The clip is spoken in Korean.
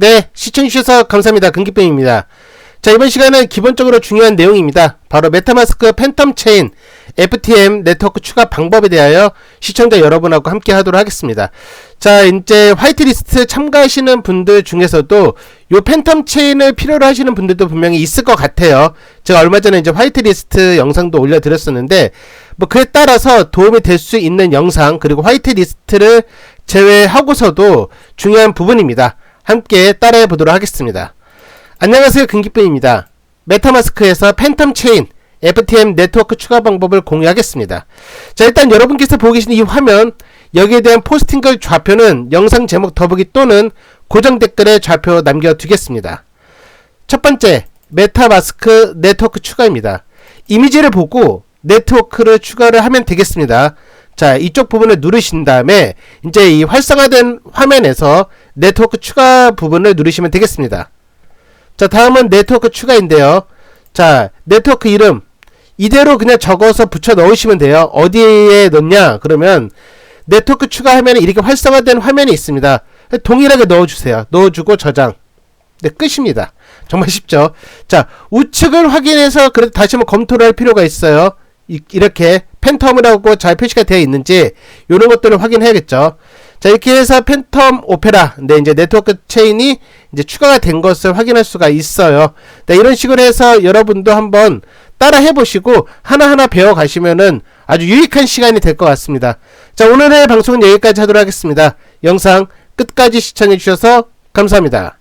네, 시청해주셔서 감사합니다. 금기병입니다. 자, 이번 시간은 기본적으로 중요한 내용입니다. 바로 메타마스크 팬텀 체인 FTM 네트워크 추가 방법에 대하여 시청자 여러분하고 함께 하도록 하겠습니다. 자, 이제 화이트리스트 참가하시는 분들 중에서도 요 팬텀 체인을 필요로 하시는 분들도 분명히 있을 것 같아요. 제가 얼마 전에 이제 화이트리스트 영상도 올려드렸었는데, 뭐 그에 따라서 도움이 될 수 있는 영상, 그리고 화이트리스트를 제외하고서도 중요한 부분입니다. 함께 따라해 보도록 하겠습니다. 안녕하세요. 금기뿐입니다. 메타마스크에서 팬텀 체인 FTM 네트워크 추가 방법을 공유하겠습니다. 자, 일단 여러분께서 보고 계신 이 화면, 여기에 대한 포스팅글 좌표는 영상 제목 더보기 또는 고정 댓글에 좌표 남겨두겠습니다. 첫 번째, 메타마스크 네트워크 추가입니다. 이미지를 보고 네트워크를 추가를 하면 되겠습니다. 자, 이쪽 부분을 누르신 다음에 이제 이 활성화된 화면에서 네트워크 추가 부분을 누르시면 되겠습니다. 자, 다음은 네트워크 추가인데요. 자, 네트워크 이름 이대로 그냥 적어서 붙여 넣으시면 돼요. 어디에 넣냐? 그러면 네트워크 추가하면 이렇게 활성화된 화면이 있습니다. 동일하게 넣어주세요. 넣어주고 저장. 네, 끝입니다. 정말 쉽죠? 자, 우측을 확인해서 그래도 다시 한번 검토를 할 필요가 있어요. 이, 이렇게 팬텀이라고 잘 표시가 되어 있는지 이런 것들을 확인해야겠죠. 자, 이렇게 해서 팬텀 오페라, 네, 이제 네트워크 체인이 이제 추가가 된 것을 확인할 수가 있어요. 네, 이런 식으로 해서 여러분도 한번 따라 해보시고 하나하나 배워가시면은 아주 유익한 시간이 될 것 같습니다. 자, 오늘의 방송은 여기까지 하도록 하겠습니다. 영상 끝까지 시청해주셔서 감사합니다.